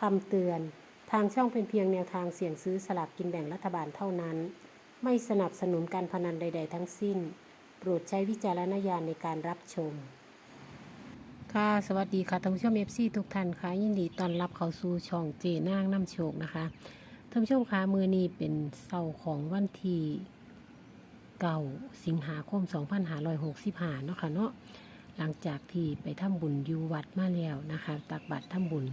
คำเตือน ทางช่องเป็นเพียงแนวทางเสี่ยงซื้อสลากกินแบ่งรัฐบาลเท่านั้น ไม่สนับสนุนการพนันใด ๆ ทั้งสิ้น โปรดใช้วิจารณญาณในการรับชม ค่ะ สวัสดีค่ะท่านผู้ชมเอฟซีทุกท่านค่ะยินดีต้อนรับเข้าสู่ช่องเจนางน้ำโชคนะคะท่านผู้ชมคะมือนี้เป็นเสาร์ของวันที่เก่าสิงหาคม 2565เนาะค่ะเนาะหลังจากที่ไปทำบุญอยู่วัดมาแล้วนะคะ ตักบาตรทำบุญ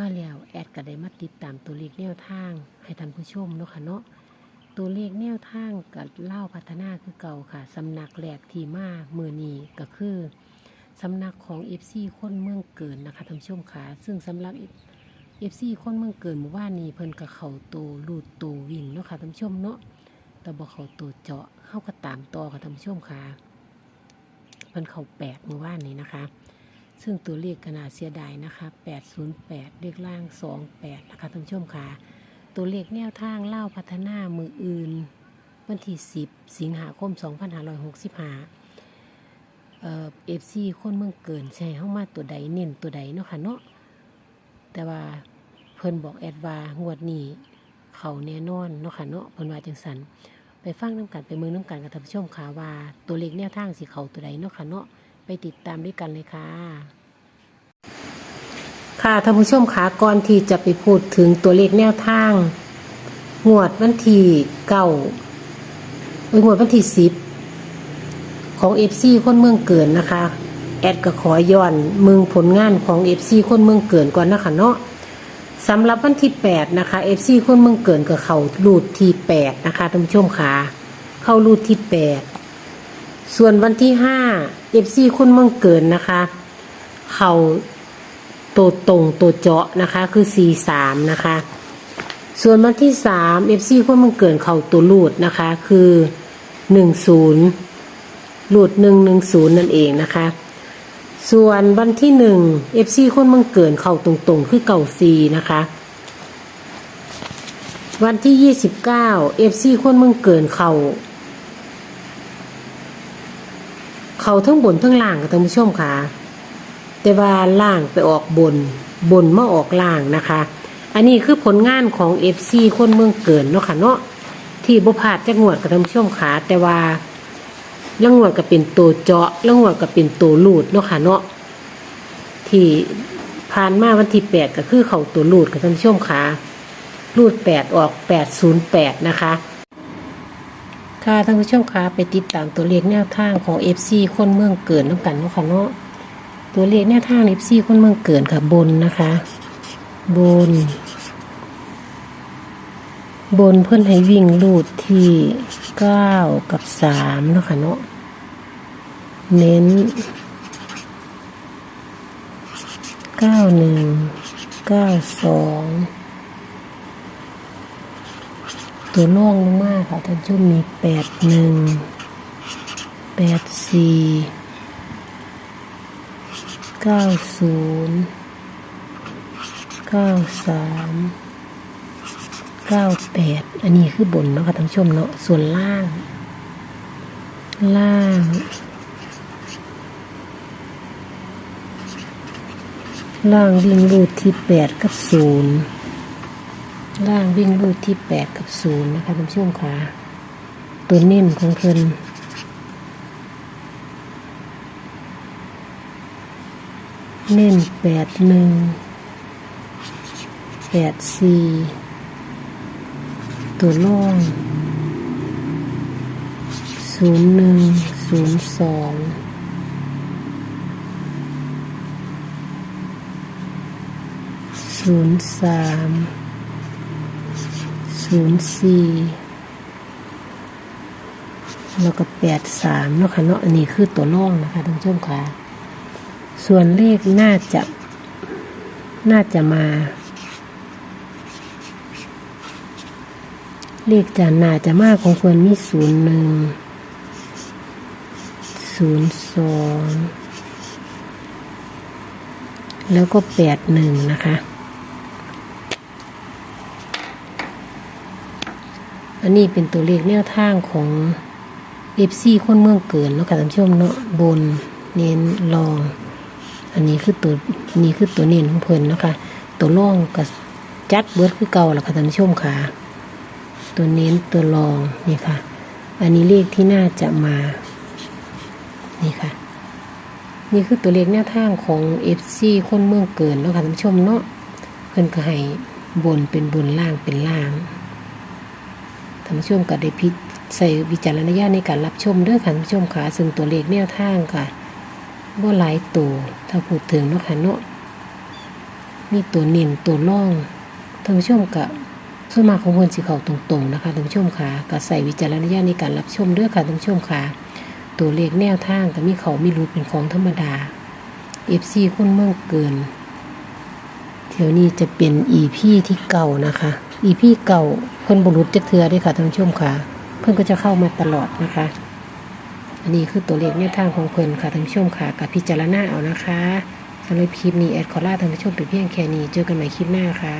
มาแล้วแอดก็ได้มาติดตามตัวเลขแนวทาง ให้ท่านผู้ชมเนาะค่ะเนาะตัวเลขแนวทางกับเล่าพัฒนาคือเก่าค่ะสำนักแหลกที่มามือนี้ก็คือสำนักของ FC คนเมืองเกินนะคะท่านผู้ชมค่ะซึ่งสำหรับ FC คนเมืองเกินหมู่บ้านนี้เพิ่นก็เขาโตลูดโตวิ่งเนาะค่ะท่านผู้ชมเนาะแต่บ่เขาโตเจาะเข้าก็ตามต่อค่ะท่านผู้ชมค่ะเพิ่นเขาแปดหมู่บ้านนี้นะคะ ซึ่งตัวเลขขนาดเสียดายนะคะ808 เลขล่าง 28 นะคะท่านผู้ชมค่ะ ตัวเลขแนวทางเล่าพัฒนามืออื่น วันที่ 10 สิงหาคม 2565เอ่อฟซีคนเมืองเกินใช่เข้ามาตัวใดเน้นตัวใดเนาะค่ะเนาะ แต่ว่าเพิ่นบอกแอดวางวดนี้เขาแน่นอนเนาะค่ะเนาะเพิ่นว่าจังสันไปฟังน้ำกันไปมือน้ำกันกับท่านผู้ชมค่ะว่าตัวเลขแนวทางสิเขาตัวใดเนาะค่ะเนาะ ไปติดตามด้วยกันเลยค่ะ ค่ะท่านผู้ชมคะก่อนที่จะไปพูดถึงตัวเลขแนวทาง งวดวันที่เก้าเอ้ยงวดวันที่สิบของเอฟซีคนเมืองเกินนะคะ แอดก็ขอย้อนมึงผลงานของเอฟซีคนเมืองเกินก่อนนะคะเนาะสำหรับวันที่แปดนะคะเอฟซีคนเมืองเกินกับเขารูดที่แปดนะคะท่านผู้ชมค่ะ เข้ารูดที่แปด ส่วนวันที่ห้าเอฟซีคนเมืองเกินนะคะ เขาตัวตรงตัวเจาะนะคะคือ C3 นะคะ ส่วนวันที่สามเอฟซีคนเมืองเกินเขาตัวลูดนะคะคือ10ลูด110นั่นเองนะคะ ส่วนวันที่หนึ่งเอฟซีคนเมืองเกินเขาตรงๆคือเก่าซีนะคะวันที่ยี่สิบเก้าเอฟซีคนเมืองเกินเขา เขาทั้งบนทั้งล่างกับท่านผู้ชมค่ะ แต่ว่าล่างไปออกบน บนมาออกล่างนะคะ อันนี้คือผลงานของเอฟซีคนเมืองเกินเนาะค่ะเนาะที่บุพาดจะงวดกับท่านผู้ชมค่ะแต่ว่าละงวดก็เป็นตัวเจาะละงวดก็เป็นตัวลูดเนาะค่ะเนาะที่ผ่านมาวันที่แปดก็คือเขาตัวลูดกับท่านผู้ชมค่ะลูดแปดออกแปดศูนย์แปดนะคะ ค่ะท่านผู้ชมคะไปติดตามตัวเลขแนวทางของ FC คนเมืองเกินน้ำกันเนาะค่ะเนาะตัวเลขแนวทาง FC คนเมืองเกินค่ะบนนะคะ บน บนเพื่อนให้วิ่งลูดที่เก้ากับสามเนาะค่ะเนาะเน้นเก้าหนึ่งเก้าสอง ตัวล่องลงมากค่ะท่านผู้ชมมีแปดหนึ่งแปดสี่เก้าศูนย์เก้าสามเก้าแปดอันนี้คือบนเนาะค่ะท่านผู้ชมเนาะส่วนล่าง ล่างล่างวิ่งรูดที่แปดกับศูนย์ ล่างวิ่งรูดที่แปดกับศูนย์นะคะท่านผู้ชมค่ะตัวเน้นของเพิ่นเน้นแปดหนึ่งแปดสี่ตัวล่องศูนย์หนึ่งศูนย์สองศูนย์สาม ศูนย์สี่แล้วก็แปดสามเนาะค่ะเนาะอันนี้คือตัวล่องนะคะท่านผู้ชมค่ะ ส่วนเลขน่าจะ น่าจะมา เลขจะน่าจะมากของควรมีศูนย์หนึ่งศูนย์สองแล้วก็แปดหนึ่งนะคะ อันนี้เป็นตัวเลขแนวทางของเอฟซีคนเมืองเกินเนาะค่ะท่านผู้ชมเนาะบนเน้นรอง อันนี้คือตัวนี้คือตัวเน้นของเพิ่นเนาะค่ะตัวร่องก็จัดเบิร์ดคือเก่าล่ะค่ะท่านผู้ชมค่ะ ตัวเน้นตัวรองนี่ค่ะ อันนี้เลขที่น่าจะมา นี่ค่ะ นี่คือตัวเลขแนวทางของ FC คนเมืองเกินเนาะค่ะท่านผู้ชมเนาะเพิ่นก็ให้บนเป็นบนล่างเป็นล่าง ท่านผู้ชมก็ได้พิใส่วิจารณญาณในการรับชมเด้อค่ะท่านผู้ชมค่ะซึ่งตัวเลขแนวทางค่ะบ่หลายตัวถ้าพูดถึงเนาะค่ะเนาะมีตัวเน้นตัวร่องท่านผู้ชมก็ส่วนมากของเพิ่นสิเข้าตรงๆนะคะท่านผู้ชมค่ะก็ใส่วิจารณญาณในการรับชมเด้อค่ะท่านผู้ชมค่ะตัวเลขแนวทางก็มีเขามีรูดเป็นของธรรมดา FC คนเมืองเกินเที่ยวนี้จะเป็น EP ที่เก่านะคะ อีพี่เก่าเพิ่นบุรุษจะเทือด้วยค่ะท่านผู้ชมค่ะ เพิ่นก็จะเข้ามาตลอดนะคะ อันนี้คือตัวเลขแนวทางของเพิ่นค่ะท่านผู้ชมค่ะกับพิจารณาเอานะคะสำหรับคลิปนี้แอดขอลาท่านผู้ชมไปเพียงแค่นี้เจอกันใหม่คลิปหน้าค่ะ